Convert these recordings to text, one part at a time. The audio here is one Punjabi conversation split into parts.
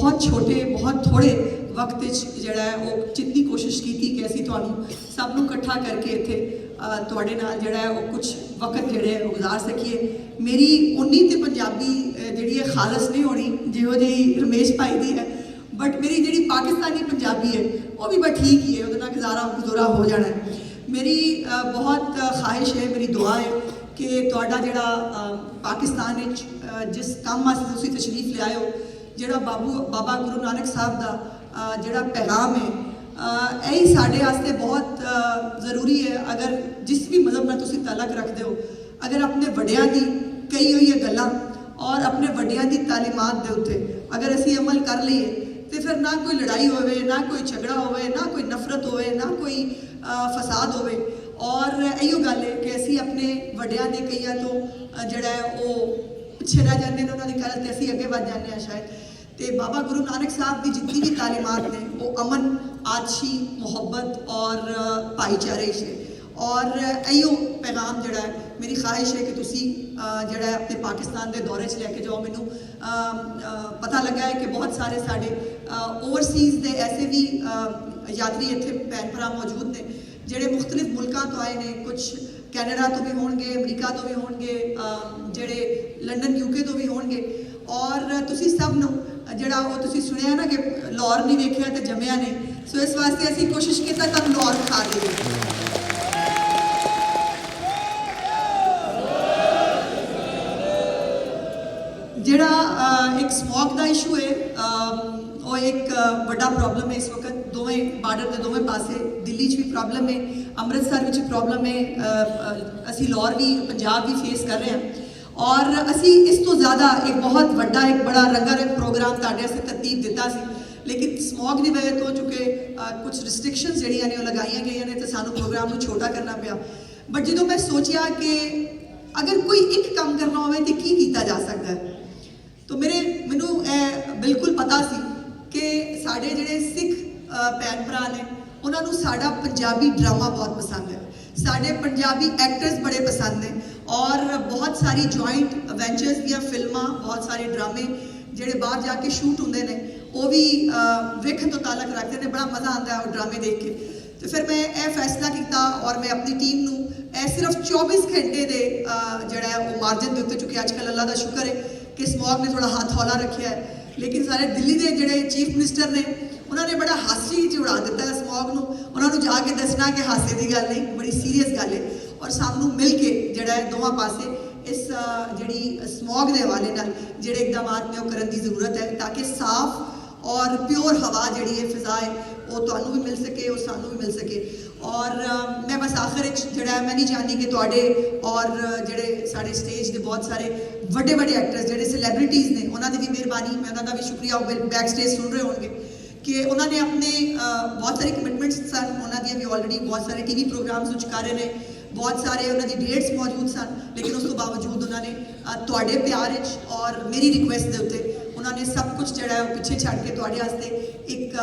ਬਹੁਤ ਛੋਟੇ, ਬਹੁਤ ਥੋੜੇ ਵਕਤ ਵਿੱਚ ਜਿਹੜਾ ਹੈ ਉਹ ਜਿੰਨੀ ਕੋਸ਼ਿਸ਼ ਕੀਤੀ ਕਿ ਅਸੀਂ ਤੁਹਾਨੂੰ ਸਭ ਨੂੰ ਇਕੱਠਾ ਕਰਕੇ ਇੱਥੇ ਤੁਹਾਡੇ ਨਾਲ ਜਿਹੜਾ ਹੈ ਉਹ ਕੁਝ ਵਕਤ ਜਿਹੜੇ ਹੈ ਉਹ ਗੁਜ਼ਾਰ ਸਕੀਏ। ਮੇਰੀ ਉਨੀ ਤੇ ਪੰਜਾਬੀ ਜਿਹੜੀ ਹੈ ਖਾਲਸ ਨਹੀਂ ਹੋਣੀ, ਜਿਹੋ ਜਿਹੀ ਰਮੇਸ਼ ਭਾਈ ਦੀ ਹੈ ਬਟ ਮੇਰੀ ਜਿਹੜੀ ਪਾਕਿਸਤਾਨੀ ਪੰਜਾਬੀ ਹੈ, ਉਹ ਵੀ ਬਸ ਠੀਕ ਹੀ ਹੈ, ਉਹਦੇ ਨਾਲ ਗੁਜ਼ਾਰਾ, ਗੁਜ਼ਰਾ ਹੋ ਜਾਣਾ ਹੈ। ਮੇਰੀ ਬਹੁਤ ਖਾਹਿਸ਼ ਹੈ, ਮੇਰੀ ਦੁਆ ਹੈ ਕਿ ਤੁਹਾਡਾ ਜਿਹੜਾ ਪਾਕਿਸਤਾਨ ਵਿੱਚ ਜਿਸ ਕੰਮ ਵਾਸਤੇ ਤੁਸੀਂ ਤਸ਼ਰੀਫ ਲਿਆਏ ਹੋ ਜਿਹੜਾ ਬਾਬੂ, ਬਾਬਾ ਗੁਰੂ ਨਾਨਕ ਸਾਹਿਬ ਦਾ ਜਿਹੜਾ ਪੈਗਾਮ ਹੈ ਇਹ ਸਾਡੇ ਵਾਸਤੇ ਬਹੁਤ ਜ਼ਰੂਰੀ ਹੈ। ਅਗਰ ਜਿਸ ਵੀ ਮਜ਼ਹਬ ਨਾਲ ਤੁਸੀਂ ਤਾਲਕ ਰੱਖਦੇ ਹੋ, ਅਗਰ ਆਪਣੇ ਵੱਡਿਆਂ ਦੀ ਕਹੀ ਹੋਈ ਇਹ ਗੱਲਾਂ ਔਰ ਆਪਣੇ ਵੱਡਿਆਂ ਦੀ ਤਾਲੀਮਾਤ ਦੇ ਉੱਤੇ ਅਗਰ ਅਸੀਂ ਅਮਲ ਕਰ ਲਈਏ, ਤੇ ਫਿਰ ਨਾ ਕੋਈ ਲੜਾਈ ਹੋਵੇ, ਨਾ ਕੋਈ ਝਗੜਾ ਹੋਵੇ, ਨਾ ਕੋਈ ਨਫ਼ਰਤ ਹੋਵੇ, ਨਾ ਕੋਈ ਫਸਾਦ ਹੋਵੇ। ਔਰ ਇਹੀਓ ਗੱਲ ਹੈ ਕਿ ਅਸੀਂ ਆਪਣੇ ਵੱਡਿਆਂ ਦੇ ਕਈਆਂ ਤੋਂ ਜਿਹੜਾ ਹੈ ਉਹ ਪਿੱਛੇ ਰਹਿ ਜਾਂਦੇ ਨੇ ਉਹਨਾਂ ਦੀ ਗੱਲ ਤੇ ਅਸੀਂ ਅੱਗੇ ਵੱਧ ਜਾਂਦੇ ਹਾਂ ਸ਼ਾਇਦ। ਤੇ ਬਾਬਾ ਗੁਰੂ ਨਾਨਕ ਸਾਹਿਬ ਦੀ ਜਿੰਨੀ ਵੀ ਤਾਲੀਮਾਤ ਨੇ, ਉਹ ਅਮਨ ਆਛੀ ਮੁਹੱਬਤ ਔਰ ਭਾਈਚਾਰੇ ਸੇ ਔਰ, ਇਹੀਓ ਪੈਗਾਮ ਜਿਹੜਾ ਹੈ, ਮੇਰੀ ਖਾਹਿਸ਼ ਹੈ ਕਿ ਤੁਸੀਂ ਜਿਹੜਾ ਆਪਣੇ ਪਾਕਿਸਤਾਨ ਦੇ ਦੌਰੇ 'ਚ ਲੈ ਕੇ ਜਾਓ। ਮੈਨੂੰ ਪਤਾ ਲੱਗਾ ਹੈ ਕਿ ਬਹੁਤ ਸਾਰੇ ਸਾਡੇ ਓਵਰਸੀਜ਼ ਦੇ ਐਸੇ ਵੀ ਯਾਤਰੀ ਇੱਥੇ ਭੈਣ ਭਰਾ ਮੌਜੂਦ ਨੇ, ਜਿਹੜੇ ਮੁxtਲਿਫ ਮੁਲਕਾਂ ਤੋਂ ਆਏ ਨੇ। ਕੁਝ ਕੈਨੇਡਾ ਤੋਂ ਵੀ ਹੋਣਗੇ, ਅਮਰੀਕਾ ਤੋਂ ਵੀ ਹੋਣਗੇ ਜਿਹੜੇ ਲੰਡਨ ਯੂਕੇ ਤੋਂ ਵੀ ਹੋਣਗੇ। ਔਰ ਤੁਸੀਂ ਸਭ ਨੂੰ, ਜਿਹੜਾ ਉਹ ਤੁਸੀਂ ਸੁਣਿਆ ਨਾ ਕਿ ਲਾਹੌਰ ਨਹੀਂ ਵੇਖਿਆ ਤੇ ਜੰਮਿਆ ਨੇ ਸੋ ਇਸ ਵਾਸਤੇ ਅਸੀਂ ਕੋਸ਼ਿਸ਼ ਕੀਤਾ ਤੁਹਾਨੂੰ ਲਾਹੌਰ ਖਾ ਦੇਈਏ। ਜਿਹੜਾ ਇੱਕ ਸਮੋਕ ਦਾ ਇਸ਼ੂ ਹੈ ਅਮ, ਉਹ ਇੱਕ ਅਹ, ਵੱਡਾ ਪ੍ਰੋਬਲਮ ਹੈ ਇਸ ਵਕਤ ਦੋਵੇਂ ਬਾਰਡਰ ਦੇ ਦੋਵੇਂ ਪਾਸੇ ਦਿੱਲੀ 'ਚ ਵੀ ਪ੍ਰੋਬਲਮ ਹੈ ਅੰਮ੍ਰਿਤਸਰ ਵਿੱਚ ਪ੍ਰੋਬਲਮ ਹੈ ਅਹ, ਅਹ, ਅਸੀਂ ਲਾਹੌਰ ਵੀ ਪੰਜਾਬ ਵੀ ਫੇਸ ਕਰ ਰਹੇ ਹਾਂ ਔਰ ਅਸੀਂ ਇਸ ਤੋਂ ਜ਼ਿਆਦਾ ਇੱਕ ਬਹੁਤ ਵੱਡਾ ਇੱਕ ਬੜਾ ਰੰਗਾਰੰਗ ਪ੍ਰੋਗਰਾਮ ਤੁਹਾਡੇ ਵਾਸਤੇ ਤਰਤੀਬ ਦਿੱਤਾ ਸੀ ਲੇਕਿਨ ਸਮੋਕ ਦੀ ਵਜ੍ਹਾ ਤੋਂ ਚੁੱਕੇ ਕੁਝ ਰਿਸਟ੍ਰਿਕਸ਼ਨਸ ਜਿਹੜੀਆਂ ਨੇ ਉਹ ਲਗਾਈਆਂ ਗਈਆਂ ਨੇ ਤੇ ਸਾਨੂੰ ਪ੍ਰੋਗਰਾਮ ਨੂੰ ਛੋਟਾ ਕਰਨਾ ਪਿਆ ਬਟ ਜਦੋਂ ਮੈਂ ਸੋਚਿਆ ਕਿ ਅਗਰ ਕੋਈ ਇੱਕ ਕੰਮ ਕਰਨਾ ਹੋਵੇ ਤੇ ਕੀ ਕੀਤਾ ਜਾ ਸਕਦਾ ਹੈ ਤੋ ਮੇਰੇ ਮੈਨੂੰ ਇਹ ਬਿਲਕੁਲ ਪਤਾ ਸੀ ਕਿ ਸਾਡੇ ਜਿਹੜੇ ਸਿੱਖ ਭੈਣ ਭਰਾ ਨੇ, ਉਹਨਾਂ ਨੂੰ ਸਾਡਾ ਪੰਜਾਬੀ ਡਰਾਮਾ ਬਹੁਤ ਪਸੰਦ ਹੈ। ਸਾਡੇ ਪੰਜਾਬੀ ਐਕਟਰਸ ਬੜੇ ਪਸੰਦ ਨੇ ਔਰ ਬਹੁਤ ਸਾਰੀ ਜੁਆਇੰਟ ਵੈਂਚਰਸ ਦੀਆਂ ਫਿਲਮਾਂ, ਬਹੁਤ ਸਾਰੇ ਡਰਾਮੇ ਜਿਹੜੇ ਬਾਹਰ ਜਾ ਕੇ ਸ਼ੂਟ ਹੁੰਦੇ ਨੇ, ਉਹ ਵੀ ਵੇਖਣ ਤੋਂ ਤਾਲਕ ਰੱਖਦੇ ਨੇ, ਬੜਾ ਮਜ਼ਾ ਆਉਂਦਾ ਹੈ ਉਹ ਡਰਾਮੇ ਦੇਖ ਕੇ। ਤੇ ਫਿਰ ਮੈਂ ਇਹ ਫੈਸਲਾ ਕੀਤਾ ਔਰ ਮੈਂ ਆਪਣੀ ਟੀਮ ਨੂੰ ਇਹ ਸਿਰਫ 24 ਘੰਟੇ ਦੇ ਜਿਹੜਾ ਹੈ ਉਹ ਮਾਰਜਨ ਦੇ ਉੱਤੇ ਚੁੱਕਿਆ ਅੱਜ ਕੱਲ੍ਹ ਅੱਲਾ ਦਾ ਸ਼ੁਕਰ ਹੈ ਕਿ ਸਮੌਗ ਨੇ ਥੋੜਾ ਹੱਥ ਹੌਲਾ ਰੱਖਿਆ ਹੈ। ਲੇਕਿਨ ਸਾਰੇ ਦਿੱਲੀ ਦੇ ਜਿਹੜੇ ਚੀਫ ਮਿਨਿਸਟਰ ਨੇ, ਉਹਨਾਂ ਨੇ ਬੜਾ ਹਾਸੀ ਚ ਉਡਾ ਦਿੱਤਾ ਹੈ ਸਮੌਗ ਨੂੰ। ਉਹਨਾਂ ਨੂੰ ਜਾ ਕੇ ਦੱਸਣਾ ਕਿ ਹਾਸੇ ਦੀ ਗੱਲ ਨਹੀਂ, ਬੜੀ ਸੀਰੀਅਸ ਗੱਲ ਹੈ ਔਰ ਸਾਨੂੰ ਮਿਲ ਕੇ ਜਿਹੜਾ ਹੈ ਦੋਵਾਂ ਪਾਸੇ ਇਸ ਜਿਹੜੀ ਸਮੌਗ ਦੇ ਹਵਾਲੇ ਨਾਲ ਜਿਹੜੇ ਇਕਦਾਮਾਤ ਨੇ ਉਹ ਕਰਨ ਦੀ ਜ਼ਰੂਰਤ ਹੈ, ਤਾਂ ਕਿ ਸਾਫ਼ ਔਰ ਪਿਓਰ ਹਵਾ ਜਿਹੜੀ ਹੈ ਫਿਜ਼ਾ ਹੈ, ਉਹ ਤੁਹਾਨੂੰ ਵੀ ਮਿਲ ਸਕੇ ਔਰ ਸਾਨੂੰ ਵੀ ਮਿਲ ਸਕੇ। ਔਰ ਮੈਂ ਬਸ ਹੈ, ਮੈਂ ਨਹੀਂ ਚਾਹੁੰਦੀ ਕਿ ਤੁਹਾਡੇ ਔਰ ਜਿਹੜੇ ਸਾਡੇ ਸਟੇਜ ਦੇ ਬਹੁਤ ਸਾਰੇ ਵੱਡੇ ਵੱਡੇ ਐਕਟਰਸ ਜਿਹੜੇ ਸੈਲੀਬ੍ਰਿਟੀਜ਼ ਨੇ ਉਹਨਾਂ ਦੀ ਵੀ ਮਿਹਰਬਾਨੀ। ਮੈਂ ਉਹਨਾਂ ਦਾ ਵੀ ਸ਼ੁਕਰੀਆ। ਉਹ ਬੈਕ ਸਟੇਜ ਸੁਣ ਰਹੇ ਹੋਣਗੇ ਕਿ ਉਹਨਾਂ ਨੇ ਆਪਣੇ ਬਹੁਤ ਸਾਰੇ ਕਮਿਟਮੈਂਟਸ ਸਨ। ਉਹਨਾਂ ਦੀਆਂ ਵੀ ਆਲਰੇਡੀ ਬਹੁਤ ਸਾਰੇ ਟੀਵੀ ਪ੍ਰੋਗਰਾਮਸ ਵਿੱਚ ਕਰ ਰਹੇ ਨੇ। ਬਹੁਤ ਸਾਰੇ ਉਹਨਾਂ ਦੀ ਡੇਟਸ ਮੌਜੂਦ ਸਨ। ਲੇਕਿਨ ਉਸ ਤੋਂ ਬਾਵਜੂਦ ਉਹਨਾਂ ਨੇ ਤੁਹਾਡੇ ਪਿਆਰ ਵਿੱਚ ਔਰ ਮੇਰੀ ਰਿਕੁਐਸਟ ਦੇ ਉੱਤੇ ਉਹਨਾਂ ਨੇ ਸਭ ਕੁਝ ਜਿਹੜਾ ਹੈ ਉਹ ਪਿੱਛੇ ਛੱਡ ਕੇ ਤੁਹਾਡੇ ਵਾਸਤੇ ਇੱਕ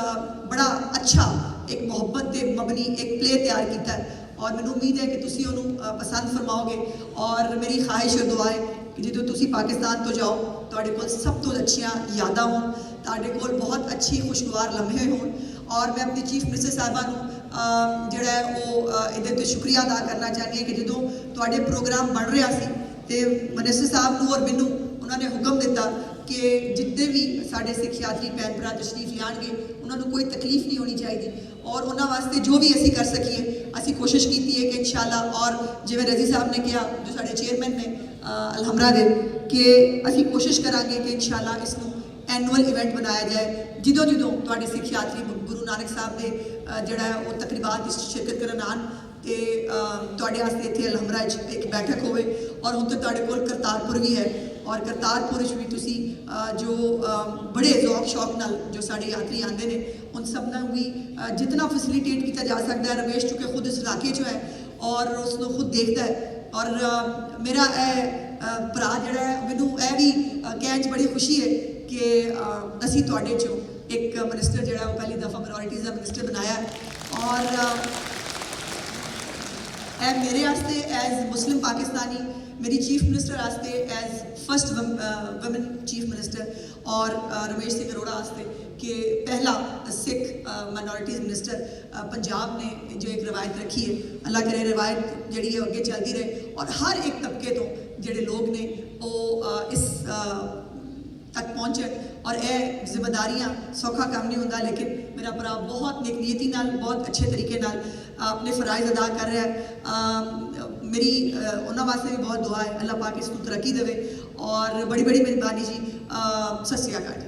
ਬੜਾ ਅੱਛਾ ਇੱਕ ਮੁਹੱਬਤ ਦੇ ਮਬਨੀ ਇੱਕ ਪਲੇ ਤਿਆਰ ਕੀਤਾ ਔਰ ਮੈਨੂੰ ਉਮੀਦ ਹੈ ਕਿ ਤੁਸੀਂ ਉਹਨੂੰ ਪਸੰਦ ਫਰਮਾਓਗੇ। ਔਰ ਮੇਰੀ ਖਾਹਿਸ਼ ਔਰ ਦੁਆ ਹੈ ਕਿ ਜਦੋਂ ਤੁਸੀਂ ਪਾਕਿਸਤਾਨ ਤੋਂ ਜਾਓ, ਤੁਹਾਡੇ ਕੋਲ ਸਭ ਤੋਂ ਅੱਛੀਆਂ ਯਾਦਾਂ ਹੋਣ, ਤੁਹਾਡੇ ਕੋਲ ਬਹੁਤ ਅੱਛੀ ਖੁਸ਼ਗਵਾਰ ਲਮਹੇ ਹੋਣ। ਔਰ ਮੈਂ ਆਪਣੀ ਚੀਫ ਮਿਨਿਸਟਰ ਸਾਹਿਬਾ ਨੂੰ ਜਿਹੜਾ ਹੈ ਉਹ ਇਹਦੇ ਤੇ ਸ਼ੁਕਰੀਆ ਅਦਾ ਕਰਨਾ ਚਾਹੁੰਦੀ ਹਾਂ ਕਿ ਜਦੋਂ ਤੁਹਾਡੇ ਪ੍ਰੋਗਰਾਮ ਬਣ ਰਿਹਾ ਸੀ ਤੇ ਮਿਨਿਸਟਰ ਸਾਹਿਬ ਨੂੰ ਔਰ ਮੈਨੂੰ ਉਹਨਾਂ ਨੇ ਹੁਕਮ ਦਿੱਤਾ ਕਿ ਜਿੱਦੇ ਵੀ ਸਾਡੇ ਸਿੱਖ ਯਾਤਰੀ ਭੈਣ ਭਰਾ ਤਸ਼ਰੀਫ ਲਿਆਣਗੇ ਉਹਨਾਂ ਨੂੰ ਕੋਈ ਤਕਲੀਫ ਨਹੀਂ ਹੋਣੀ ਚਾਹੀਦੀ। ਔਰ ਉਹਨਾਂ ਵਾਸਤੇ ਜੋ ਵੀ ਅਸੀਂ ਕਰ ਸਕੀਏ ਅਸੀਂ ਕੋਸ਼ਿਸ਼ ਕੀਤੀ ਹੈ ਕਿ ਇਨਸ਼ਾਅੱਲਾ ਔਰ ਜਿਵੇਂ ਰਜ਼ੀ ਸਾਹਿਬ ਨੇ ਕਿਹਾ ਜੋ ਸਾਡੇ ਚੇਅਰਮੈਨ ਨੇ ਅ, ਅਲਹਮਰਾ ਦੇ ਕਿ ਅਸੀਂ ਕੋਸ਼ਿਸ਼ ਕਰਾਂਗੇ ਕਿ ਇਨਸ਼ਾਅੱਲਾ ਇਸ ਨੂੰ ਐਨੂਅਲ ਇਵੈਂਟ ਬਣਾਇਆ ਜਾਏ। ਜਦੋਂ ਜਦੋਂ ਤੁਹਾਡੇ ਸਿੱਖ ਯਾਤਰੀ ਗੁਰੂ ਨਾਨਕ ਸਾਹਿਬ ਦੇ ਜਿਹੜਾ ਹੈ ਉਹ ਤਕਰੀਬਾਤ ਵਿੱਚ ਸ਼ਿਰਕਤ ਕਰਨ ਆਉਣ ਤੇ ਤੁਹਾਡੇ ਵਾਸਤੇ ਇੱਥੇ ਅਲਹਮਰਾ 'ਚ ਇੱਕ ਬੈਠਕ ਹੋਵੇ। ਔਰ ਹੁਣ ਤੇ ਤੁਹਾਡੇ ਕੋਲ ਕਰਤਾਰਪੁਰ ਵੀ ਹੈ। ਔਰ ਕਰਤਾਰਪੁਰ 'ਚ ਵੀ ਤੁਸੀਂ ਜੋ ਬੜੇ ਜ਼ੌਕ ਸ਼ੌਕ ਨਾਲ ਜੋ ਸਾਡੇ ਯਾਤਰੀ ਆਉਂਦੇ ਨੇ ਉਨ ਸਭ ਨੂੰ ਵੀ ਅ, ਫੈਸਿਲਿਟੇਟ ਕੀਤਾ ਜਾ ਸਕਦਾ ਹੈ ਰਮੇਸ਼ ਚੁੱਕੇ ਖੁਦ ਇਸ ਇਲਾਕੇ 'ਚੋਂ ਹੈ ਔਰ ਉਸ ਨੂੰ ਖੁਦ ਦੇਖਦਾ ਹੈ ਔਰ ਮੇਰਾ ਇਹ ਭਰਾ ਜਿਹੜਾ ਹੈ ਮੈਨੂੰ ਇਹ ਵੀ ਕਹਿਣ 'ਚ ਬੜੀ ਖੁਸ਼ੀ ਹੈ ਕਿ ਅਸੀਂ ਤੁਹਾਡੇ 'ਚੋਂ ਇੱਕ ਮਿਨਿਸਟਰ ਜਿਹੜਾ ਉਹ ਪਹਿਲੀ ਦਫਾ ਮਿਨੋਰਿਟੀਜ਼ ਦਾ ਮਿਨਿਸਟਰ ਬਣਾਇਆ ਔਰ ਇਹ ਮੇਰੇ ਵਾਸਤੇ ਐਜ਼ ਮੁਸਲਿਮ ਪਾਕਿਸਤਾਨੀ ਮੇਰੀ ਚੀਫ ਮਿਨਿਸਟਰ ਵਾਸਤੇ as first woman chief minister ਔਰ ਅ, ਰਮੇਸ਼ ਸਿੰਘ ਅਰੋੜਾ ਵਾਸਤੇ ਕਿ ਪਹਿਲਾ ਸਿੱਖ ਮਾਈਨੋਰਿਟੀਜ਼ ਮਿਨਿਸਟਰ ਪੰਜਾਬ ਨੇ ਜੋ ਇੱਕ ਰਵਾਇਤ ਰੱਖੀ ਹੈ ਅੱਲਾਹ ਕਰੇ ਰਵਾਇਤ ਜਿਹੜੀ ਹੈ ਅੱਗੇ ਚੱਲਦੀ ਰਹੇ ਔਰ ਹਰ ਇੱਕ ਤਬਕੇ ਤੋਂ ਜਿਹੜੇ ਲੋਕ ਨੇ ਉਹ ਇਸ ਤੱਕ ਪਹੁੰਚਣ ਔਰ ਇਹ ਜ਼ਿੰਮੇਵਾਰੀਆਂ ਸੌਖਾ ਕੰਮ ਨਹੀਂ ਹੁੰਦਾ ਲੇਕਿਨ ਮੇਰਾ ਭਰਾ ਬਹੁਤ ਨੇਕ ਨਾਲ ਬਹੁਤ ਅੱਛੇ ਤਰੀਕੇ ਨਾਲ ਆਪਣੇ ਫਰਾਇਜ਼ ਅਦਾ ਕਰ ਰਿਹਾ ਹੈ। ਮੇਰੀ ਉਹਨਾਂ ਵਾਸਤੇ ਵੀ ਬਹੁਤ ਦੁਆ ਹੈ। ਅੱਲਾਹ ਪਾਕ ਇਸ ਨੂੰ ਤਰੱਕੀ ਦੇਵੇ। ਔਰ ਬੜੀ ਬੜੀ ਮਿਹਰਬਾਨੀ ਜੀ। ਅ, ਸਤਿ ਸ਼੍ਰੀ ਅਕਾਲ